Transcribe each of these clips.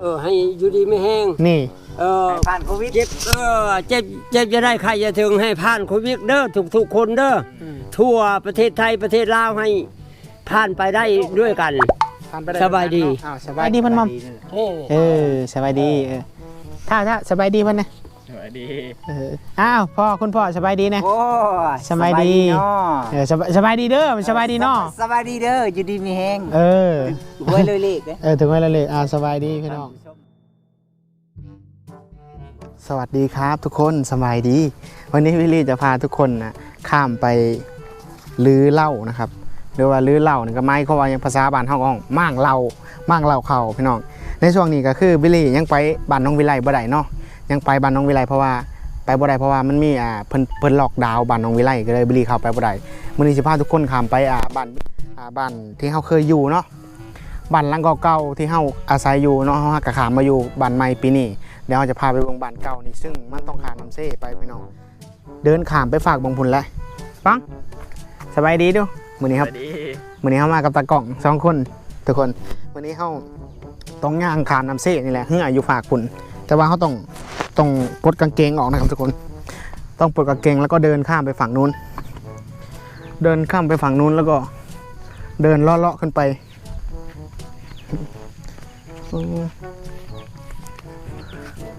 เออให้อยู่ดีไม่แห้ง นี่เออผ่านโควิด เจ็บเออเจ็บเจ็บจะได้ใครจะถึงให้ผ่านโควิดเด้อทุกทุกๆคนเด้ออทั่วประเทศไทยประเทศลาวให้ผ่านไปได้ด้วยกันสบายดี อ้าวสบายดีเพิ่นมอมนี่เออสบายดีเออถ้าถ้าสบายดีเพิ่นนะ สวัสดีเอออ้าวพ่อคุณพ่อสบายดีนะ โอ้สบายดี เนาะเออสบายสบายดีเด้อมันสบายดีเนาะสบายดีเด้ออยู่ดีมีแฮงเออรวยเลยเลขเด้อ เออถึงเวลาเลยอ่าสบายดีพี่น้อง สวัสดีครับทุกคนสบายดี วันนี้วิลลี่จะพาทุกคนนะข้ามไปลื้อเหล้านะครับหรือว่าลื้อเหล้านี่ก็ไม่เขาว่ายังภาษาบ้านเฮาก็ห้องม่างเหล้าม่างเหล้าเขาพี่น้องในช่วงนี้ก็คือวิลลี่ยังไปบ้านน้องวิไลบ่ได้เนาะ ยังไปบ้านน้องวิไลเพราะว่าไปบ่ได้เพราะว่ามันมีอ่าเพิ่นเพิ่นล็อกดาวน์บ้านน้องวิไลก็เลยวิลลี่เข้าไปบ่ได้มื้อนี้สิพาทุกคนข้ามไปอ่าบ้านอ่าบ้านที่เฮาเคยอยู่เนาะบ้านหลังเก่าๆที่เฮาอาศัยอยู่เนาะเฮาก็ข้ามมาอยู่บ้านใหม่ปีนี้เดี๋ยวเราจะพาไปเบิ่งบ้านเก่านี่ซึ่งมันต้องขามน้ำเซ่ไปพี่น้องเดินขามไปฝากบงพุนแล้วปังสบายดีดูมื้อนี้ครับมื้อนี้เฮามากับตากล่องสองคนทุกคนมื้อนี้เฮาต้องย่างขามน้ำเซ่นี่แหละเฮืออยู่ฝากคุณแต่ว่าเขาต้อง ต้องปลดกางเกงออกนะครับทุกคน ต้องปลดกางเกงแล้วก็เดินข้ามไปฝั่งนู้น เดินข้ามไปฝั่งนู้นแล้วก็เดินเลาะๆขึ้นไป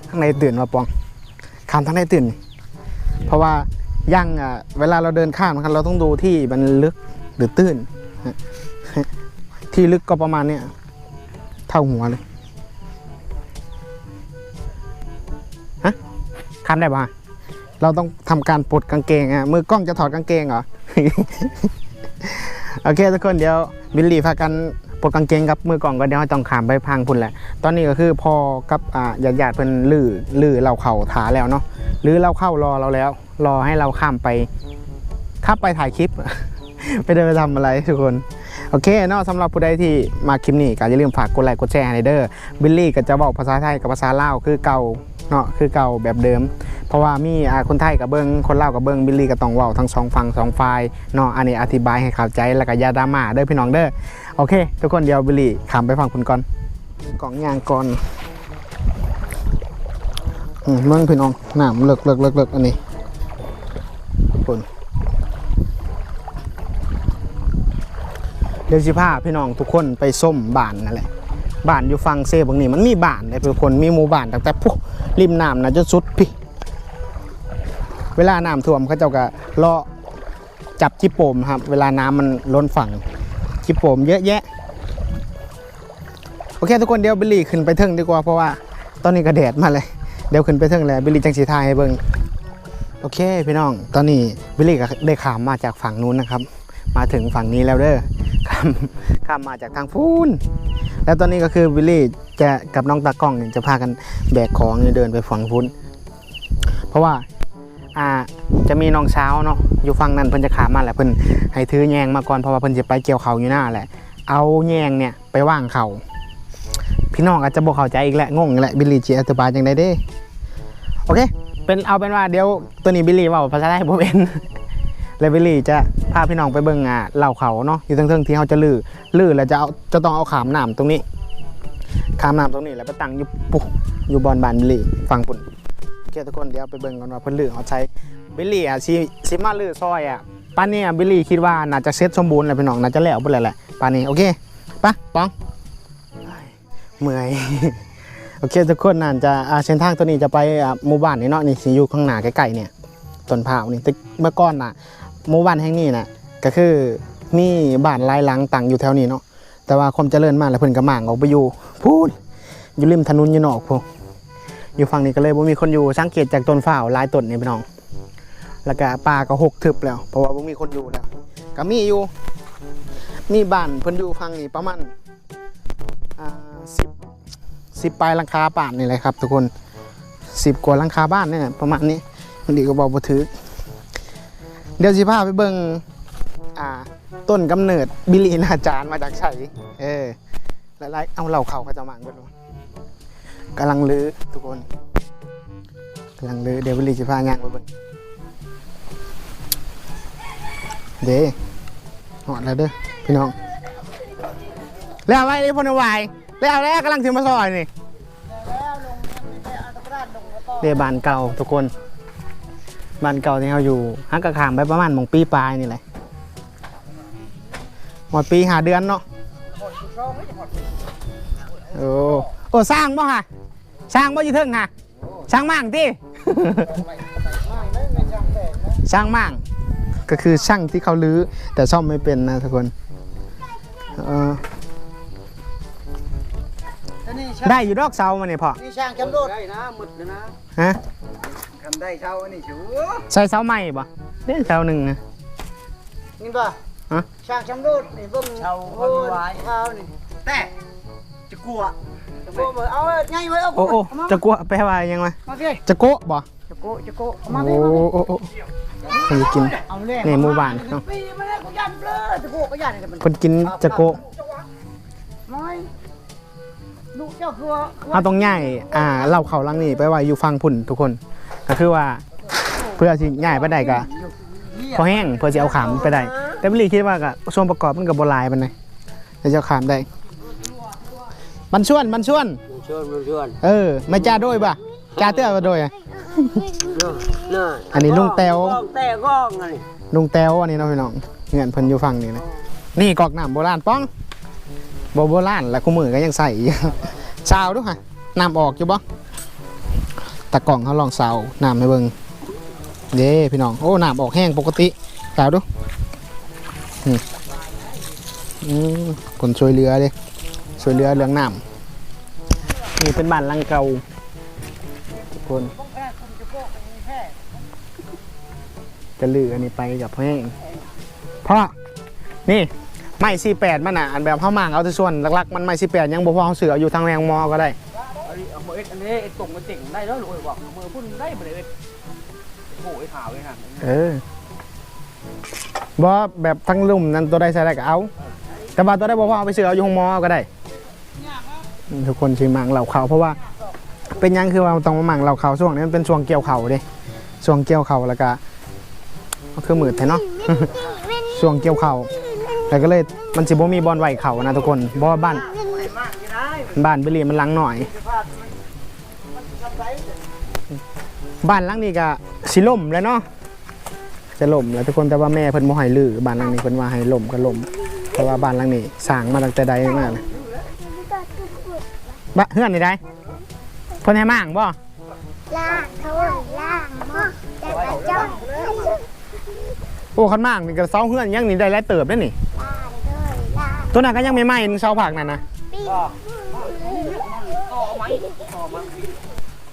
ข้างในตื่นมาปองข้ามทางในตื่น เพราะว่าย่างอะเวลาเราเดินข้ามนะครับเราต้องดูที่มันลึกหรือตื้น ที่ลึกก็ประมาณเนี้ยเท่าหัวเลย ข้ามได้ปะเราต้องทำการปลดกางเกงอะมือกล้องจะถอดกางเกงเหรอโอเคทุกคนเดี๋ยวบิลลี่พากันปลดกางเกงกับมือกล่องก็เดี๋ยวต้องขามไปพังพุ่นแหละ ตอนนี้ก็คือพอกับอ่าญาติญาติเพิ่นลื้อลื้อเราเข่าถาแล้วเนาะหรือเราเข้ารอเราแล้ว รอให้เราข้ามไปข้ามไปถ่ายคลิปไปเดินไปทำอะไรทุกคน โอเคเนาะสำหรับผู้ใดที่มาคลิปนี้ก็อย่าลืมฝากกดไลค์กดแชร์ให้เด้อบิลลี่ก็จะบอกภาษาไทยกับภาษาลาวคือเก่า เนาะคือเก่าแบบเดิม เพราะว่ามีคนไทยกับเบิงคนลาวกับเบิงบิลลี่ก็ต้องว้าทั้งสองฝั่งสองฝ่ายเนาะอันนี้อธิบายให้เข้าใจแล้วก็ยาดราม่าเด้อพี่น้องเด้อโอเค ทุกคนเดี๋ยวบิลลี่ขามไปฟังคุณก่อนกล่องยางก่อนอืมเมืองพี่น้องหน้ำเลิกเลิกเลิกเลิกอันนี้คุณเดี๋ยวสิพาพี่น้องทุกคนไปส้มบานนั่นแหละ บ้านอยู่ฟังเซบางนี่มันมีบ้านเลยทุกคนมีหมู่บ้านตั้งแต่พวกริมน้ำนะจนสุดพี่เวลาน้ำท่วมเขาเจ้าก็เลาะจับจิโปมครับ เวลาน้ำมันล้นฝั่งจิโปมเยอะแยะโอเคทุกคนเดี๋ยวบิลลี่ขึ้นไปเทิงดีกว่าเพราะว่าตอนนี้ก็แดดมาเลยเดี๋ยวขึ้นไปเทิงแล้วบิลลี่จังสีทายให้เบิงโอเคพี่น้อง ตอนนี้บิลลี่ก็ได้ขามมาจากฝั่งนู้นนะครับ มาถึงฝั่งนี้แล้วเด้อข้ามข้ามมาจากทางฟูนแล้วตอนนี้ก็คือวิลลี่จะกับน้องตากล้องเนี่ยจะพากันแบกของเดินไปฝั่งพุ้น เพราะว่าอ่าจะมีน้องเช้าเนาะอยู่ฝั่งนั้นเพิ่นจะขามมาแหละเพิ่นให้ถือแยงมาก่อนเพราะว่าเพิ่นจะไปเกี่ยวเขาอยู่หน้าแหละ เอาแยงเนี่ยไปว่างเขาพี่น้องอาจจะบอกเข้าใจอีกแหละงงอีกแหละบิลลี่จีอธิบายจังไดเด้โอเคเป็นเอาเป็นว่าเดี๋ยวตัวนี้บิลลี่ว่าภาษาไทยบ่เป็น แล้วบิลี่จะพาพี่น้องไปเบิ่งอ่าเหล่าเขาเนาะอยู่เทิงๆที่เขาจะลือลือแล้วจะเอาจะต้องเอาขามหน้ำตรงนี้ขามหน้ำตรงนี้แล้วไปตั้งอยู่ปุ๊อยู่บอนบานบิลี่ฟังปุ่นโอเคทุกคนเดี๋ยวไปเบิ่งกันว่าเพิ่นลือเขาใช้บิลลี่อะสิสิมาลือซอยอะป้านนี้บิลลี่คิดว่าน่าจะเซ็ตสมบูรณ์แล้วพี่น้องน่าจะแล้วเบิ่แหละแหละป้านนี้โอเคปะป้องเมื่อยโอเคทุกคนน่าจะอ่าเส้นทางตัวนี้จะไปอ่าหมู่บ้านนี่เนาะนี่สิอยู่ข้างหน้าใกล้ๆเนี่ยต้นพร้าวนี่เมื่อก่อนน่ะ หมู่บ้านแห่งนี้น่ะก็คือมีบ้านหลายหลังตั้งอยู่แถวนี้เนาะแต่ว่าความเจริญมากแล้วเพิ่นก็หม่างออกไปอยู่พูดอยู่ริมถนนอยู่นอกพวกอยู่ฝั่งนี้ก็เลยบ่มีคนอยู่สังเกตจากต้นฝ้าวหลายต้นนี่พี่น้อง แล้วก็ป่าก็หกทึบแล้ว เพราะว่าบ่มีคนอยู่แล้วก็มีอยู่ มีบ้านเพิ่นอยู่ฝั่งนี้ประมาณอ่า10 10ปลายหลังคาบ้านนี่แหละครับ ทุกคน10กว่าหลังคาบ้านเนี่ยประมาณนี้มันดีก็บอกบ่ถือ เดี๋ยวสิพาไปเบิ่งอ่า ต้นกำเนิดบิลีนาจารย์มาจากไสเออหลายๆเอาเหล่าเขาเขาจะมังกันกำลังลื้อทุกคนกำลังลื้อเดี๋ยวบิลลีจะพางานมาเบิ่งเด้หอดแล้วเด้อพี่น้อง แล้วไว้ได้พนวายแล้วแล้วกำลังถึงมาซอยนี่เดบานเก่าทุกคน บ้านเก่าที่เขาอยู่ฮักกะขามไปประมาณหมองปีปลายนี่แหละหมดปีหาเดือนเนาะโอ้โอ้สร้างบ่ฮะสร้างบ่อยู่เทิงฮะสร้างมั่งติสร้างมั่งก็คือช่างที่เขาลื้อแต่ซ่อมไม่เป็นนะทุกคนเออได้อยู่ดอกเสามาเนี่ยพอนี่ช่างจำโดดได้นะหมดเลยนะฮะ ทำได้เช่าอันนี้ชูใส่เสาใหม่ปะเล่นเสาหนึ่งนะ นี่ป่ะฮะ ช่างจำโดดนี่เบิ่งเช่าคนไว้ข้าวนี่แต่จะกลัวจะกลัวบ่เอาไงไว้เอาโอ้โอ้เอามาจะกลัวแปลว่ายังไงมาพี่จะโกะบ่จะโกะจะโกะเอาโอ้มาพี่มาพี่โอ้โอ้คนจะกิน เอาเลยนี่หมู่บ้านเนาะ ปีมาแล้วกูยันเบลอจะโกะก็ยันนี่มันคนกินจะโกะน้อยลูกเจ้าคือว่าเอาตรงใหญ่อ่าเล่าเขาลังนี่ไปไว้อยู่ฟังพุ่นทุกคน ก็คือว่าเพื่อที่ใหญ่ไปได้ก็พอแห้งเพื่อจะเอาขามไปได้ แต่บิลลี่คิดว่าก็ส่วนประกอบมันก็บ่หลายปานใดแต่จะเอาขามได้บันชวนบันชวนชวนชวนเออไม่จ้าโดยป่ะจ้าเตื้อมาโดยอะน่ะอันนี้ลุงแต๋วก้องแต่ก้องอันนี้ลุงแต้วอันนี้เนาะพี่น้องเงินเพิ่นอยู่ฝั่งนี้นะนี่กอกน้ำโบราณป้องบ่โบราณแล้วคู่มือก็ยังใส่อยู่ซาวดูค่ะน้ำออกอยู่บ่ ตะกล่องเขาลองซาวน้ำให้เบิ่งเด้พี่น้อง โอ้น้ำออกแห้งปกติซาวดูอืมอืมคนช่วยเรือเด้ช่วยเรือเรื่องน้ำนี่เป็นบ้านหลังเก่าทุกคนจะลืออันนี้ไปกับพ่อแห้งพ่อนี่ไม้สี่แปดมันอะอันแบบข้าวหมางเอาแต่ส่วนหลักๆมันไม้สี่แปดยังบ่พอเอาเสืออยู่ทางแรงมอก็ได้เอามือเอ็ดอันนี้ไอ้ตรงมันเจ๋งได้แล้วลูกบอกเอามือพุ่นได้บ่ได้เอ็ดโอ้ยขาวเลยค่ะเออบ่แบบทั้งลุ่มนั้นตัวใดใส่ได้ก็เอา แต่ว่าตัวใดบ่พอเอาไปเสือเอาอยู่ห้องมอก็ได้อืมทุกคนชิมังเหล่าเขาเพราะว่าเป็นหยังคือว่าต้องมาหมังเหล่าเขาช่วงนี้มันเป็นช่วงเกี่ยวเขาเด้ช่วงเกี่ยวเขาแล้วก็ก็คือมืดแท้เนาะช่วงเกี่ยวเขาแล้วก็เลยมันสิบ่มีบอลไหวเขานะทุกคนเพราะว่าบ้านบ้านบิลลี่มันหลังหน่อย บ้านหลังนี้ก็สิล่มแล้วเนาะจะล่มแล้วทุกคนแต่ว่าแม่เพิ่นบ่ให้ลือบ้านหลังนี้เพิ่นว่าให้ล่มก็ล่มเพราะว่าบ้านหลังนี้สร้างมาตั้งแต่ใดมาเลยบะเฮือนนี่ได้เพิ่นให้มั่างบ่ล่างเขาล่างหม้อแต่กระจ้องล่างโอ้คันมั่างนี่ก็เสาเฮือนยังนี่ได้หลายเติบเด้อนี่เลยล่างตัวนั้นก็ยังไม่ไหม้เสาผักนั่นนะปี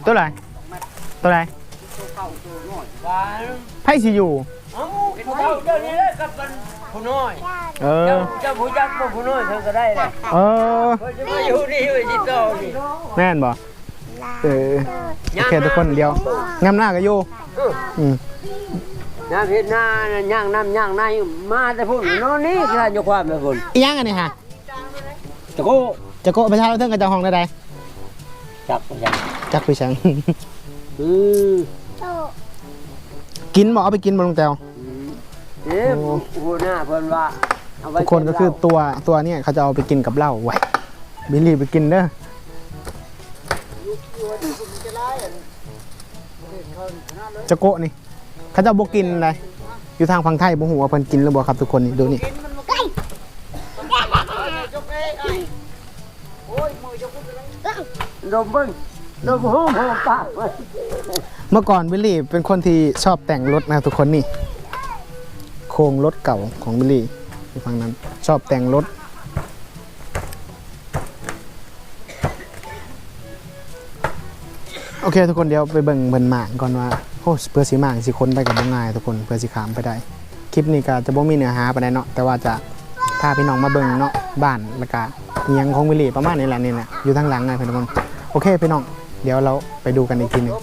ตัวไหนตัวไหนไผสิอยู่เอ้าเจ้าเจ้านี่เลยกับมันผู้น้อยเออ เจ้าเจ้าผู้จักบ่ผู้น้อยเธอก็ได้แหละเออ เพิ่นจะมาอยู่นี่ไว้สิโตนี่แม่นบ่ล่างเออโอเคทุกคนเดียวงามหน้าก็อยู่อืมน้ำเฮ็ดนาน่ะย่างน้ำย่างในมาแต่พุ่นนอนนี่คืออยู่ความแม่พุ่นอีหยังอันนี้ฮะตะโกจะโกะประชาชนเทิงกับเจ้าห้องได้ใดจักจัก จักพี่ชังอืมโตกินบ่เอาไปกินบ่ลุงแตว เอ๊ะหัวหน้าเพิ่นว่าเอาไว้ทุกคนก็คือตัวตัวเนี่ยเขาจะเอาไปกินกับเหล้าไว้บิลลี่ไปกินเด้อจะโกะนี่ เขาจะบ่กินอะไรอยู่ทางฝั่งไทยบ่ฮู้ว่าเพิ่นกินหรือบ่ครับทุกคนนี่ดูนี่ดมเบิ่ง ดมหอมหอมปากเว้ยเมื่อก่อนบิลลี่เป็นคนที่ชอบแต่งรถนะทุกคนนี่ โครงรถเก่าของบิลลี่อยู่ฝั่งนั้นชอบแต่งรถ โอเคทุกคนเดี๋ยวไปเบิ่งเบิ่นหมางก่อนว่าโอ้เพื่อสีหมางสิคนไปกับบ่ง่ายทุกคนเพื่อสิขามไปได้ คลิปนี้ก็จะบ่มีเนื้อหาปานใดเนาะแต่ว่าจะพาพี่น้องมาเบิ่งเนาะบ้านแล้วก็เนียงของวิลลี่ประมาณนี้แหละนี่แหละอยู่ทางหลังไงพี่น้องโอเคพี่น้อง เดี๋ยวเราไปดูกันอีกทีหนึง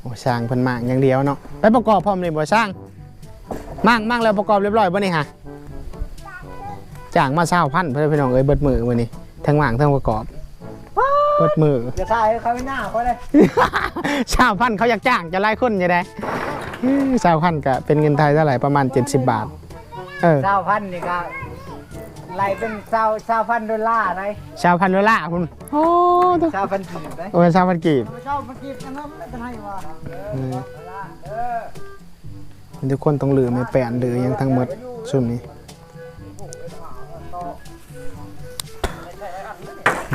โอ้ช่างเพิ่นหมางอย่างเดียวเนาะไปประกอบพร้อมเลยบ่ช่างหมางหมางแล้วประกอบเรียบร้อยบ่นี่ฮะจ้างมาเช้าพันเพื่อนพี่น้องเอ้ยเบิดมือมื้อนี้ทั้งหมางทั้งประกอบเบิดมือจะถ่ายเขาหน้าเขาเลยชาวพันธุ์เขาอยากจ้างจะไล่คนยังไงชาวพันธุ์ก็เป็นเงินไทยเท่าไหร่ประมาณ 70 บาทเออเก้าพันนี่ก็ ไล่เป็นชาวชาวพันดอลลาร์ไหนชาวพันโดล่าคุณโอ้ตัวชาวพันกีบไหมโอ้ยชาวพันกีบชาวพันกีบกันนะไม่เป็นไรวะอืมทุกคนต้องลืมไม่แปลนหรือยังทั้งหมดสุ่มนี้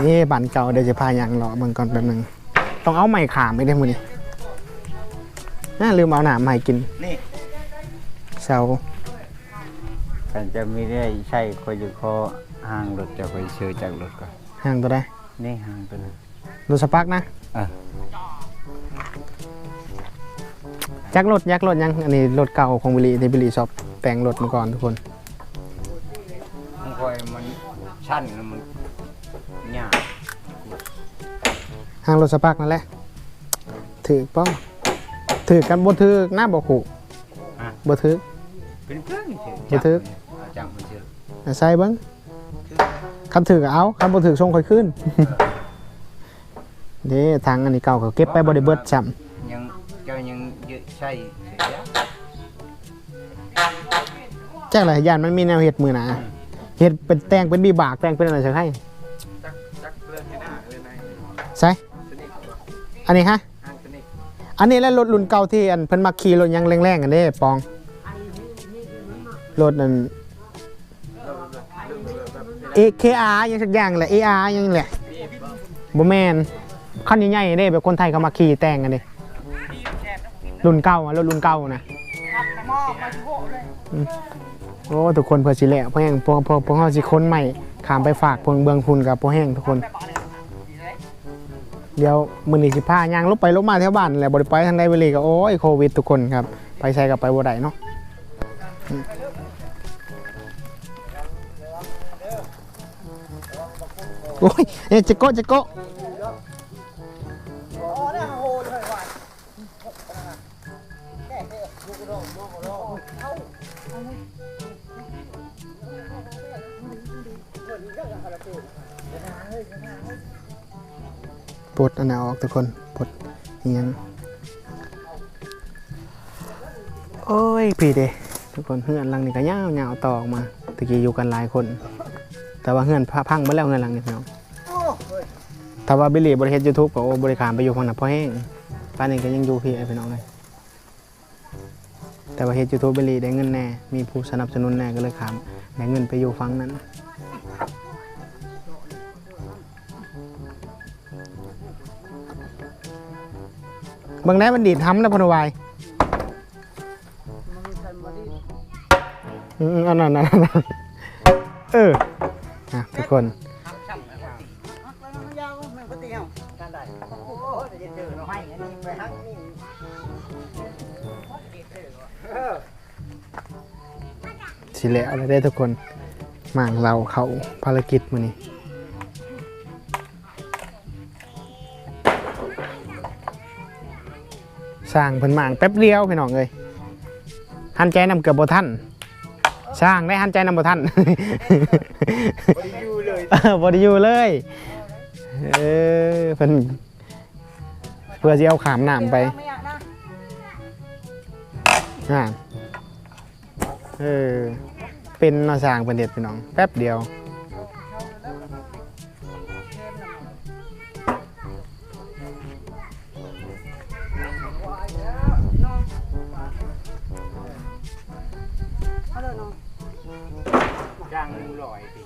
นี่บันเก่าเดี๋ยวจะพายังรอมันก่อนแป๊บหนึงต้องเอาไม้ขามไปได้มือนี่น่าลืมเอาหนามใหม่กินนี่เสา ฉันจะไม่ได้ใช่คอยอยู่คอห่างรถจะคอยเชื่อจากรถก่อนห่างตัวได้นี่ห่างตัวนั้นรถสปักนะอะจักรถยักรถยังอันนี้รถเก่าของบิลลี่ที่บิลลี่ชอบแต่งรถมาก่อนทุกคนมันคอยมันชั้นแล้วมันหยาบห่างรถสปักนั่นแหละถือป้อถือกันบ่ถือหน้าบ่ขู่บ่ถือเป็นเครื่องเฉยบ่ทึกเอา จังมันเชื่อใส่เบิ้งคันถือก็เอาคันบ่ถือส่งค่อยขึ้นเด้ทางอันนี้เก่าก็เก็บไปบ่ได้เบิดซ้ำยังเจ้ายังเยอะใช่เสียแล้วแจ้งเลยยานมันมีแนวเฮ็ดมือหนาเฮ็ดเป็นแต่งเป็นบีบากแต่งเป็นอะไรสักให้ใส่อันนี้ฮะอันนี้แล้วรถรุ่นเก่าที่อันเพิ่นมาขี่รถยังแรงๆกันเด้ปองรถนั่น AKR ยังสักอย่างแหละ AR ยังแหละบ่แม่นคันใหญ่ๆเด้แบบคนไทยเขามาขี่แต่งกันเด้รุ่นเก่าอะรถรุ่นเก่านะโอ้ทุกคนเพื่อสิแหละพวกแห้งพวกพวกพวกเฮาสิค้นใหม่ขามไปฝากพวกเบืองพุ่นกับพวกแห้งทุกคน เดี๋ยวมื้อนี้สิพาย่างลบไปลบมาแถวบ้านแหละบ่ได้ไปทางใดเวลีก็โอ้ยโควิดทุกคนครับ ไปใช้กับไปบ่ได้เนาะ โอ้ยเอ้ยจะโกะจะโกะอ๋อเนี่ยโหเลยว่ะปลดอันนั้นออกทุกคนปลดเฮียงโอ้ยพี่เด้ทุกคนเฮือนหลังนี่ก็ยาวๆต่อออกมาตะกี้อยู่กันหลายคน แต่ว่าเฮือนพังไปแล้วเฮือนหลังนี่พี่น้องโอ้เฮ้ยถ้าว่าบิลลี่บริเฮ็ดยูทูบก็โอ้บริการไปอยู่ฝั่งนั้นพอแห้งป้านนี้ก็ยังอยู่พี่ไอ้พี่น้องเลยแต่ว่าเฮ็ดยูทูบบิลลี่ได้เงินแน่ มีผู้สนับสนุนแน่ก็เลยขามได้เงินไปอยู่ฝั่งนั้นเบางแน่มันดีดทำนะพนวายอืมอันนั้นอันนั้นอันนั้นเออ อะทุกคนยาวไม่ปฏิเสธการได้โอ้โหจะเจอเราให้อันนี้ไปฮักนี่สิแล้วได้ทุกคนหมางเราเขาภารกิจมือนี้สร้างเพิ่นหมางแป๊บเดียวพี่น้องเลยหันใจนำเกือบบ่ทัน สร้างได้หันใจนำบ่ทันบริยูเลยเออบ่ได้อยู่เลยเออเพิ่นเพื่อสิเอาขามน้ำไปไม่อยากนะอ่าเออเป็นเนาะสร้างเป็นเด็ดพี่น้อง แป๊บเดียว จ้างหนึ่งร้อยสิ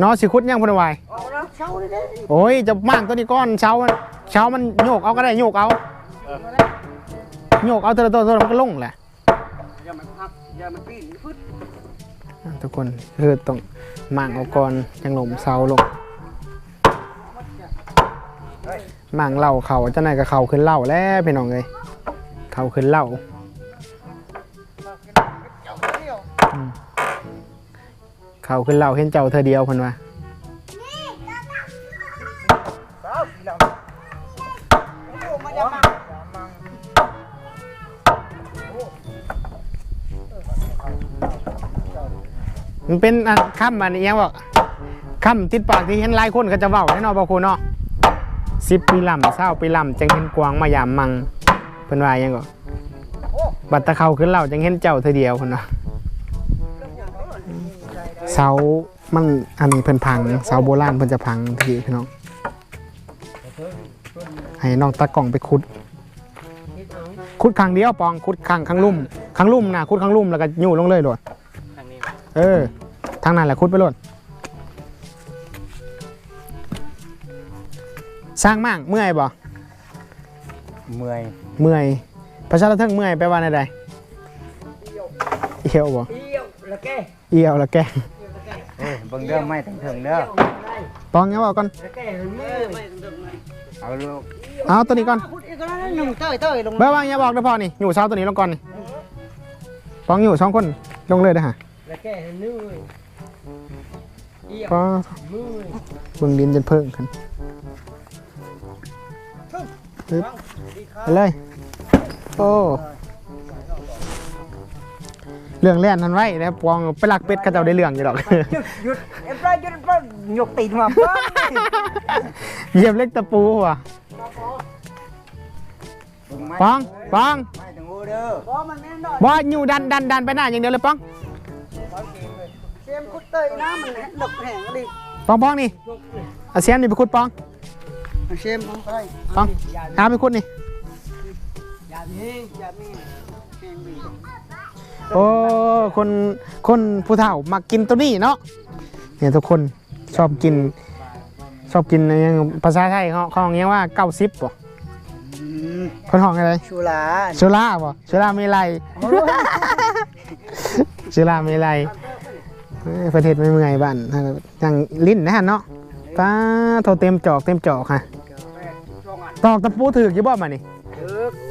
เนาะสิคุดยังพนวายเอาแล้วเช่าเลยเด้โอ้ยจะมากตัวนี้ก้อนเช้ามันเช้ามันโยกเอาก็ได้โยกเอาโยกเอาตัวละตัวตัวละมันก็ลงแหละอย่ามันพักอย่ามันปีนฟึดอะทุกคนคือต้องมางเอาก่อนยังลมเสาลงมางเหล่าเขาเจ้านายกับเขาขึ้นเหล่าแล้วพี่น้องเลยเขาขึ้นเหล่า เขาขึ้นเหล่าเห็นเจ้าเธอเดียวเพิ่นว่ามันเป็นอันคำอันนี้ยังบอกคำติดปากที่เห็นหลายคนก็จะเว้าแน่นอนบ่คุณเนาะสิบปีลำเศร้าปีลำจังเห็นกวางมายามมังเพิ่นว่ายังก็โอ้บัดตะเขาขึ้นเหล่าจังเห็นเจ้าเธอเดียวเพิ่นว่า เสามันอันนี้เพิ่นพังเสาโบราณเพิ่นจะพังทีพี่น้องให้น้องตากล้องไปขุดขุดครั้งเดียวปองขุดครั้งครั้งลุ่มครั้งลุ่มนะขุดครั้งลุ่มแล้วก็ยู่ลงเลยโลดทางนี้เออทางนั้นแหละขุดไปโลดสร้างมั่งเมื่อยบ่เมื่อยเมื่อยภาษาละเทิงเมื่อยแปลว่าอะไรเอียวบ่เอี้ยวละแกเอียวละแกเอ้ยเบิ่งเด้อไม่ถึงถึงเด้อปองเงี้ยบอกก่อนละแกมือไม่ต้องเอาลูกเอาตัวนี้ก่อนพูดอีกแล้วหนึ่งเต้ยเต้ยลงเบอร์ว่างอย่าบอกนะพ่อนี่อยู่เสาตัวนี้ลงก่อนนี่ปองอยู่สองคนลงเลยนะฮะละแกนื้อเอี้ยวก็มือเบิ่งดินจนเพิ่งขึ้นปึ๊บไปเลย โอ้ เรื่องแล่นทันไว้นะปองไปลักเป็ดเข้าเจ้าได้เรื่องอยู่หรอกหยุดเอ็มปลาหยุดปลาหยกตีนมาบ้างเหยียบเล็กตะปูว่ะปองปองไม่ถึงงูเด้อบ่มันแม่นดอกบอสอยู่ดันดันดันไปหน้าอย่างเดียวเลยปองเสียมคุดเต้ยน้ำมันดอกแห้งดิปองปองนี่เอาเสียนนี่ไปขุดปองเสียมของไปปองหาไปขุดนี่อย่านี้อย่ามีแห้งดิ โอ้คนคนผู้เฒ่ามากินตัวนี้เนาะเนี่ยทุกคนชอบกิน ชอบกินอะไรอย่างภาษาไทยเขาเขาเรียกว่าเก้าซิบป่ะอืมคนห้องอะไรชูหลาสุราป่ะสุราเมลัยสุราเมลัยเอ้ยประเทศไม่เมื่อยบ้านอย่างลิ้นนะฮะเนาะป้าโทรเต็มจอกเต็มจอกค่ะตอกตะปูถือกอยู่บ่มานี่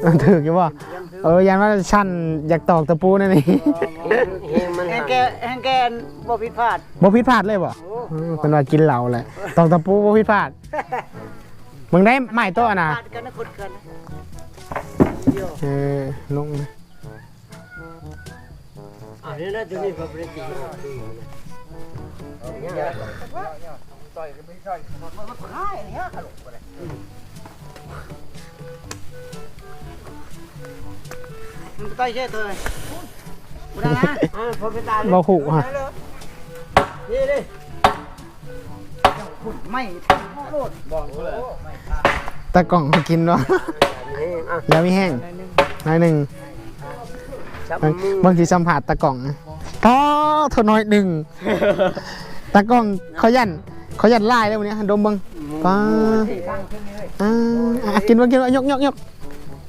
ถึกถือกอยู่บ่ เออยันว่าชันอยากตอกตะปูนั่นนี่เฮงมันแหงแกแหงแกนบ่ผิดพลาดบ่ผิดพลาดเลยบ่เออเป็นว่ากินเหล้าแหละตอกตะปูบ่ผิดพลาดมึงได้ไม้โต๊ะนะพลาดกันนะคุดกันเออลงอ่านี่นะตัวนี้พระปฏิทินมัน ไปใช่เต้ยบ่ได้นะอ่าพระปฏิทินบ่หูฮะนี่ดิไม่โลดตะกล่องกินเนาะเฮงอะยามีแห้งน้อยหนึ่งบางทีสัมผัสตะกล่องนะอ๋อเท่าน้อยหนึ่งตะกล่องเขายันเขายันไล่แล้ววันนี้ดมบังป้าอ่ากินเบังกินเบังยกยกยก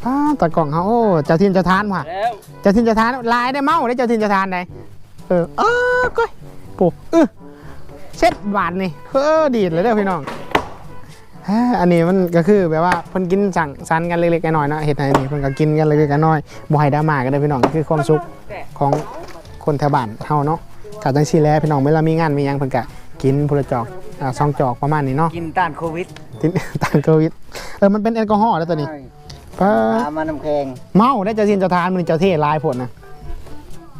ป้าตะกล่องเขาโอ้เจ้าทินเจ้าทานว่ะแล้วเจ้าทินเจ้าทานลายได้เมาได้เจ้าทินเจ้าทานได้เออเออก้อยปุ๊บเออเช็ดบาทนี่เออดีดเลยเด้อพี่น้องฮะอันนี้มันก็คือแบบว่าเพิ่นกินสั่งซันกันเล็กๆน้อยๆเนาะเห็ดอะไรนี่เพิ่นก็กินกันเล็กๆน้อยๆบ่ให้ดราม่ากันเด้อพี่น้องคือความสุขของคนแถวบ้านเฮาเนาะกะจังซี่แหล้วพี่น้องเวลามีงานมีหยังเพิ่นก็กินพุละจอกอ่าซองจอกประมาณนี้เนาะกินต้านโควิดที่ต้านโควิดเออมันเป็นแอลกอฮอล์แล้วตัวนี้ ป้าตามมาน้ำแข็งเมาได้เจ้าทินเจ้าทานมันเจ้าเทลายผลนะ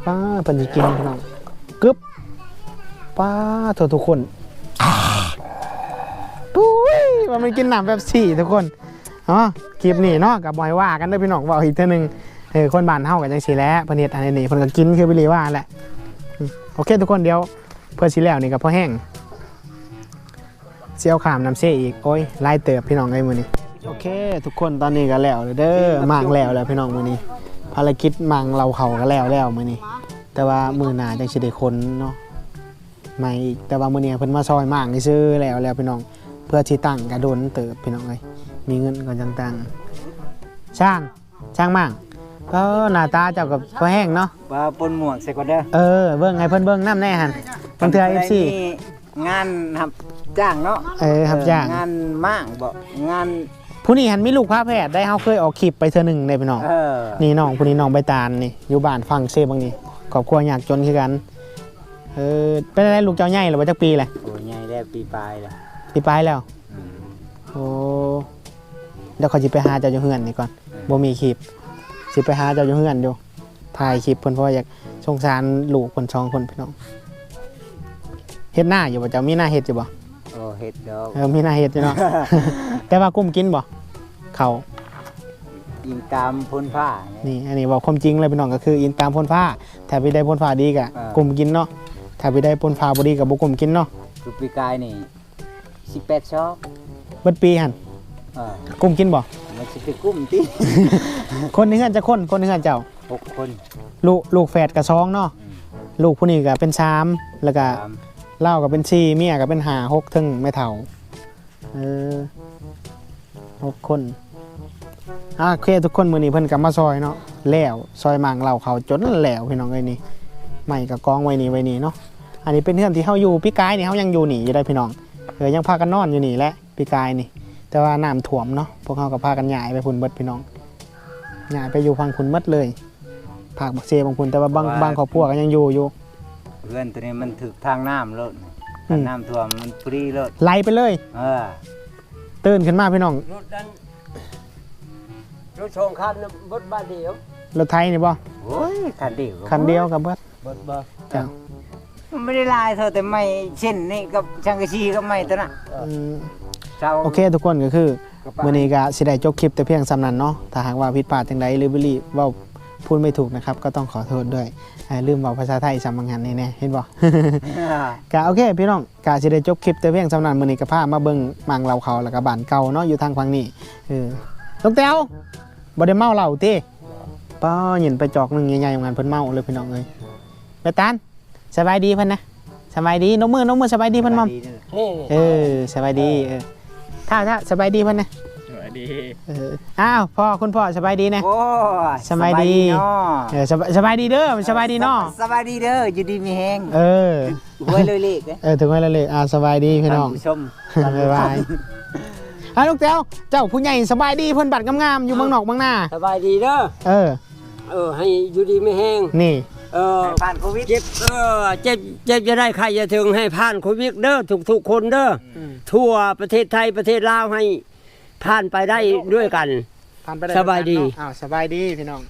ป้าเพิ่นสิกินพี่น้องกึบป้าโทษทุกคนปุ้ยว่ามันกินน้ำแบบสี่ทุกคนอ๋อคลิปนี้เนาะกับบอยว่ากันเด้วยพี่น้องบอกอีกเท่านึงเออคนบ้านเฮากันจังซี่แหล้วเพิ่นเฮ็ดอันนี้เพิ่นก็กินคือบิลีว่าแหละอืมโอเคทุกคนเดี๋ยวเพื่อสิแล้วนี่ก็พอแห้งเสียวขามน้ำเสียอีกโอ้ยไล่เติบพี่น้องเอ้ยมื้อนี้ โอเค ทุกคนตอนนี้ก็แล้วเด้อหมางแล้วแล้วพี่น้องมื้อนี้ ภารกิจหมางเราเขาก็แล้วแล้วมื้อนี้ แต่ว่ามื้อหน้าจังสิได้คนเนาะไม่อีกแต่ว่ามื้อนี้เพิ่นมาซอยหมางซื่อๆแล้วแล้วพี่น้อง เพื่อที่ตั้งกระโดนเติบพี่น้องเอ้ยมีเงินก่อนจังตังช่างช่างหมางก็หน้าตาเจ้ากับพอแห้งเนาะปลาปนหมวกใส่ก่อนเด้อเออเบิ่งให้เพิ่นเบิ่งน้ำแน่หั่นบางเทื่อ FC มีงานครับจ้างเนาะเออครับจ้าง งานมั่างบ่งาน ผู้นี้หันมีลูกพระแพทย์ได้เฮาเคยออกคลิปไปเทื่อหนึงได้พี่น้องเออนี่น้องผู้นี้น้องใบตาลนี่อยู่บ้านฟังเซบางนี่ครอบครัวยากจนคือกันเออเป็นอะไรลูกเจ้าใหญ่หรือว่าจักปีแหละโอ้ยใหญ่ได้ปีปลายแล้วปีปลายแล้วโอ้เดี๋ยวเขาจิไปหาเจ้าอยู่เฮือนนี่ก่อนบ่มีคลิปสิไปหาเจ้าอยู่เฮือนอยู่ถ่ายคลิปเพิ่นเพราะว่าอยากสงสารลูกเพิ่นสองคนพี่น้องเฮ็ดหน้าอยู่บ่เจ้ามีหน้าเฮ็ดอยู่บ่โอ้เฮ็ดดอกเออมีหน้าเฮ็ดอยู่เนาะ แต่ว่ากุ้มกินบ่เขาวยิงตามพ้นผ้าเนี่ย นี่ อันนี้บอกความจริงเลยพี่น้องก็คืออินตามพ่นฟ้าถ้าไปได้พ่นฟ้าดีกะอ่า กลุ่มกินเนาะถ้าไปได้ปนฟ้าบ่ดีกับบ่กลมกินเนาะคือปีกายนี่18ชอบเบิดปีหั่นเออกลมกินบ่ มันสิไปกุ้มติคนในเฮือนจะคนคนในเฮือนเจ้าหกคน ลูกลูกแฝดกับสองเนาะลูกผู้นี้ก็เป็นสามแล้วก็สามเล่าก็เป็นสี่เมียก็เป็นห้าหกถึงไม่เท่าเออ หกคนอะโอเคทุกคนมื้อนี้เพิ่นก็มาซอยเนาะแล้วซอยหมางเราเขาจนแล้วพี่น้องเอ้ยนี่ใหม่ก็กองไว้นี่ไว้นี่เนาะอันนี้เป็นเฮือนที่เฮาอยู่พี่กายนี่เฮายังอยู่นี่อยู่ได้พี่น้องเออยังพากันนอนอยู่นี่แหละพี่กายนี่ แต่ว่าน้ำท่วมเนาะพวกเขาก็พากันย้ายไปพุ่นเบิดพี่น้องย้ายไปอยู่ฟังพุ่นเบิดเลยภาคบักเซบางพุ่นแต่ว่าบางบางครอบครัวก็ยังอยู่อยู่เพื่อนตัวนี้มันถึกทางน้ำเลิศอืมน้ำท่วมมันปรีเลิศไล่ไปเลย เออ ตื่นขึ้นมาพี่น้อง รถนั้นรถชงคันน่ะบดบ้านเดียวรถไทยนี่บ่โอ้ยคันเดียวคันเดียวกับเบิดบดบ่จ้ะมันไม่ได้ลายเท่าแต่ไม่เช่นนี่กับช่างกระชีกับไม่ตัวน่ะอืม เจ้า โอเคทุกคนก็คือกับป้ามื้อนี้ก็สิได้จบคลิปแต่เพียงสำนั้นเนาะถ้าหากว่าผิดพลาดจังใดหรือบ่รีเว้าพูดไม่ถูกนะครับ ก็ต้องขอโทษด้วย อ่าลืมเว้าภาษาไทยสำบางหันแน่ๆเห็นบ่ กะโอเคพี่น้องกะสิได้จบคลิปแต่เพียงสำนันมื้อนี้ก็พามาเบิ่งมังเราเขาแล้วก็บ้านเก่าเนาะอยู่ทางฝั่งนี้เออลูกแต้วบ่ได้เมาเหล้าติป้อหยินไปจอกหนึงใหญ่ๆงานเพิ่นเมาเลยพี่น้องเอ้ยแม่ตานสบายดีเพิ่นนะสบายดีนกมือนกมือสบายดีเพิ่นมัมนี่เออสบายดีเออถ้าถ้าสบายดีเพิ่นนะสวัส ดีเอออ้าวพ่อคุณพ่อสบายดีนะโอ้ยสบายดีเนาะเออสบายสบายดีเด้อสบายดีเนาะสบายดีเด้ออยู่ดีมีแฮงเออหวยเลยเลขเด้อเออถึงเวลาเลยอ่าสบายดีพี่น้องท่าผู้ชมบ๊ายบายอะลูกแต้วเจ้าผู้ใหญ่สบายดีเพิ่นบัดงามๆอยู่เมืองนอกเมืองหน้าสบายดีเด้อเออเออให้อยู่ดีไม่แห้งนี่เออให้ผ่านโควิดเจ็บเออเจ็บเจ็บจะได้ใครจะถึงให้ผ่านโควิดเด้อทุกทุกๆคนเด้ออทั่วประเทศไทยประเทศลาวให้ ผ่านไปได้ด้วยกัน ผ่านไปได้สบายดี อ้าวสบายดีพี่น้อง